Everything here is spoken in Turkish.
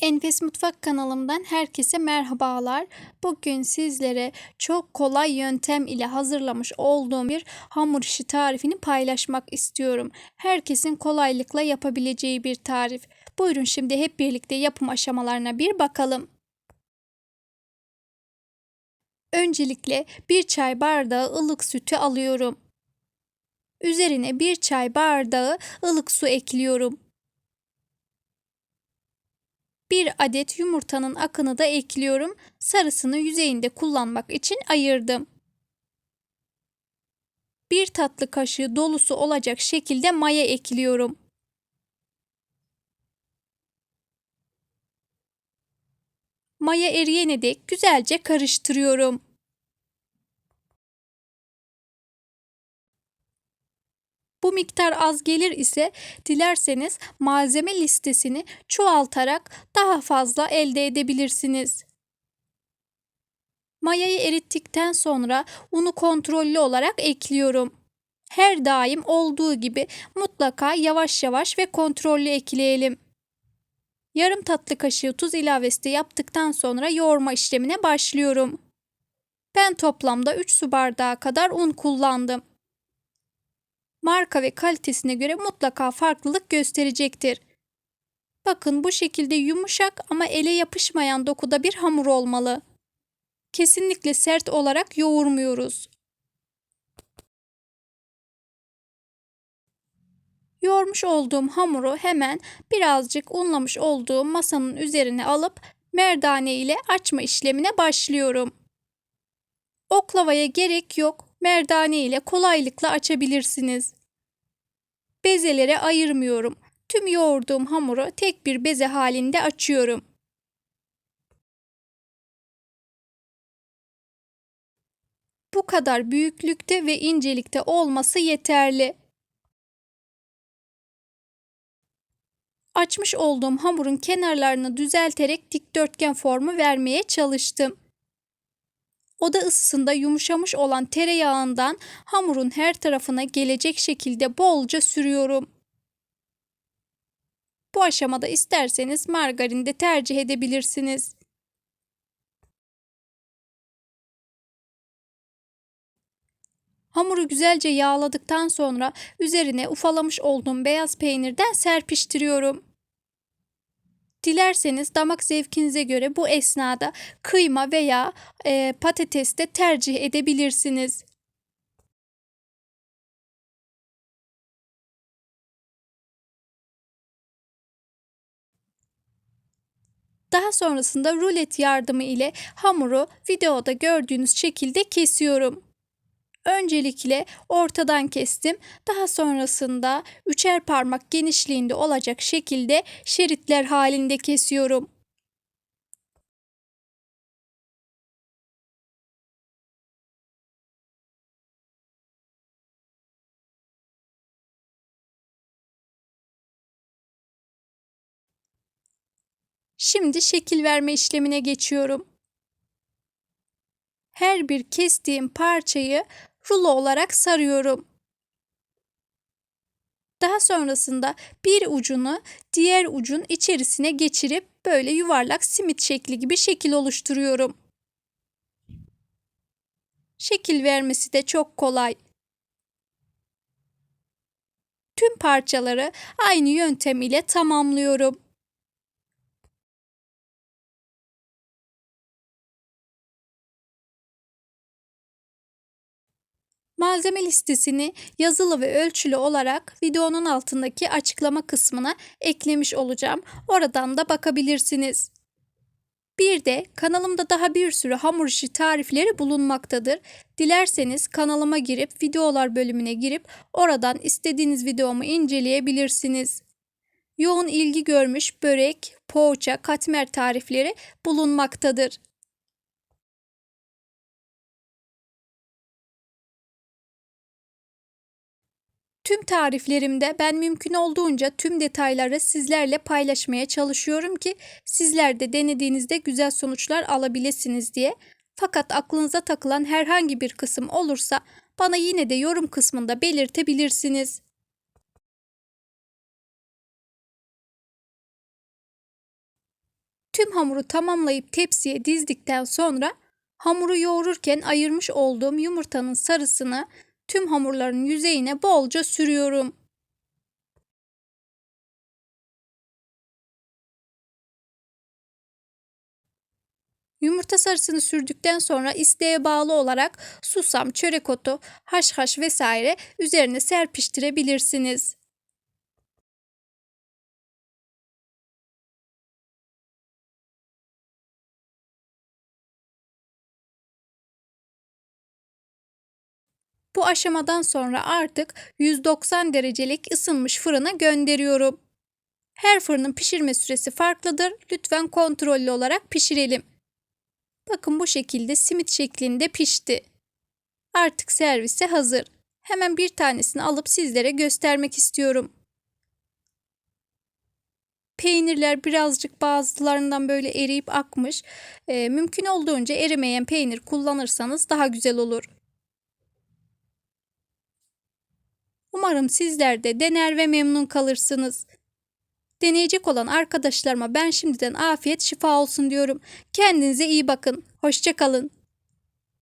Enfes Mutfak kanalımdan herkese merhabalar. Bugün sizlere çok kolay yöntem ile hazırlamış olduğum bir hamur işi tarifini paylaşmak istiyorum. Herkesin kolaylıkla yapabileceği bir tarif. Buyurun şimdi hep birlikte yapım aşamalarına bir bakalım. Öncelikle bir çay bardağı ılık sütü alıyorum. Üzerine bir çay bardağı ılık su ekliyorum. Bir adet yumurtanın akını da ekliyorum. Sarısını yüzeyinde kullanmak için ayırdım. Bir tatlı kaşığı dolusu olacak şekilde maya ekliyorum. Maya eriyene dek güzelce karıştırıyorum. Bu miktar az gelir ise dilerseniz malzeme listesini çoğaltarak daha fazla elde edebilirsiniz. Mayayı erittikten sonra unu kontrollü olarak ekliyorum. Her daim olduğu gibi mutlaka yavaş yavaş ve kontrollü ekleyelim. Yarım tatlı kaşığı tuz ilavesi de yaptıktan sonra yoğurma işlemine başlıyorum. Ben toplamda 3 su bardağı kadar un kullandım marka ve kalitesine göre mutlaka farklılık gösterecektir. Bakın bu şekilde yumuşak ama ele yapışmayan dokuda bir hamur olmalı. Kesinlikle sert olarak yoğurmuyoruz. Yoğurmuş olduğum hamuru hemen birazcık unlamış olduğum masanın üzerine alıp merdane ile açma işlemine başlıyorum. Oklavaya gerek yok merdane ile kolaylıkla açabilirsiniz. Bezelere ayırmıyorum. Tüm yoğurduğum hamuru tek bir beze halinde açıyorum. Bu kadar büyüklükte ve incelikte olması yeterli. Açmış olduğum hamurun kenarlarını düzelterek dikdörtgen formu vermeye çalıştım. Oda ısısında yumuşamış olan tereyağından hamurun her tarafına gelecek şekilde bolca sürüyorum. Bu aşamada isterseniz margarin de tercih edebilirsiniz. Hamuru güzelce yağladıktan sonra üzerine ufalamış olduğum beyaz peynirden serpiştiriyorum. Dilerseniz damak zevkinize göre bu esnada kıyma veya e, patates de tercih edebilirsiniz. Daha sonrasında rulet yardımı ile hamuru videoda gördüğünüz şekilde kesiyorum. Öncelikle ortadan kestim. Daha sonrasında üçer parmak genişliğinde olacak şekilde şeritler halinde kesiyorum. Şimdi şekil verme işlemine geçiyorum. Her bir kestiğim parçayı rulo olarak sarıyorum. Daha sonrasında bir ucunu diğer ucun içerisine geçirip böyle yuvarlak simit şekli gibi şekil oluşturuyorum. Şekil vermesi de çok kolay. Tüm parçaları aynı yöntem ile tamamlıyorum. Malzeme listesini yazılı ve ölçülü olarak videonun altındaki açıklama kısmına eklemiş olacağım. Oradan da bakabilirsiniz. Bir de kanalımda daha bir sürü hamur işi tarifleri bulunmaktadır. Dilerseniz kanalıma girip videolar bölümüne girip oradan istediğiniz videomu inceleyebilirsiniz. Yoğun ilgi görmüş börek, poğaça, katmer tarifleri bulunmaktadır. Tüm tariflerimde ben mümkün olduğunca tüm detayları sizlerle paylaşmaya çalışıyorum ki sizler de denediğinizde güzel sonuçlar alabilirsiniz diye. Fakat aklınıza takılan herhangi bir kısım olursa bana yine de yorum kısmında belirtebilirsiniz. Tüm hamuru tamamlayıp tepsiye dizdikten sonra hamuru yoğururken ayırmış olduğum yumurtanın sarısını tüm hamurların yüzeyine bolca sürüyorum. Yumurta sarısını sürdükten sonra isteğe bağlı olarak susam, çörek otu, haşhaş vesaire üzerine serpiştirebilirsiniz. Bu aşamadan sonra artık 190 derecelik ısınmış fırına gönderiyorum. Her fırının pişirme süresi farklıdır. Lütfen kontrollü olarak pişirelim. Bakın bu şekilde simit şeklinde pişti. Artık servise hazır. Hemen bir tanesini alıp sizlere göstermek istiyorum. Peynirler birazcık bazılarından böyle eriyip akmış. Ee, mümkün olduğunca erimeyen peynir kullanırsanız daha güzel olur. Umarım sizler de dener ve memnun kalırsınız. Deneyecek olan arkadaşlarıma ben şimdiden afiyet şifa olsun diyorum. Kendinize iyi bakın. Hoşçakalın.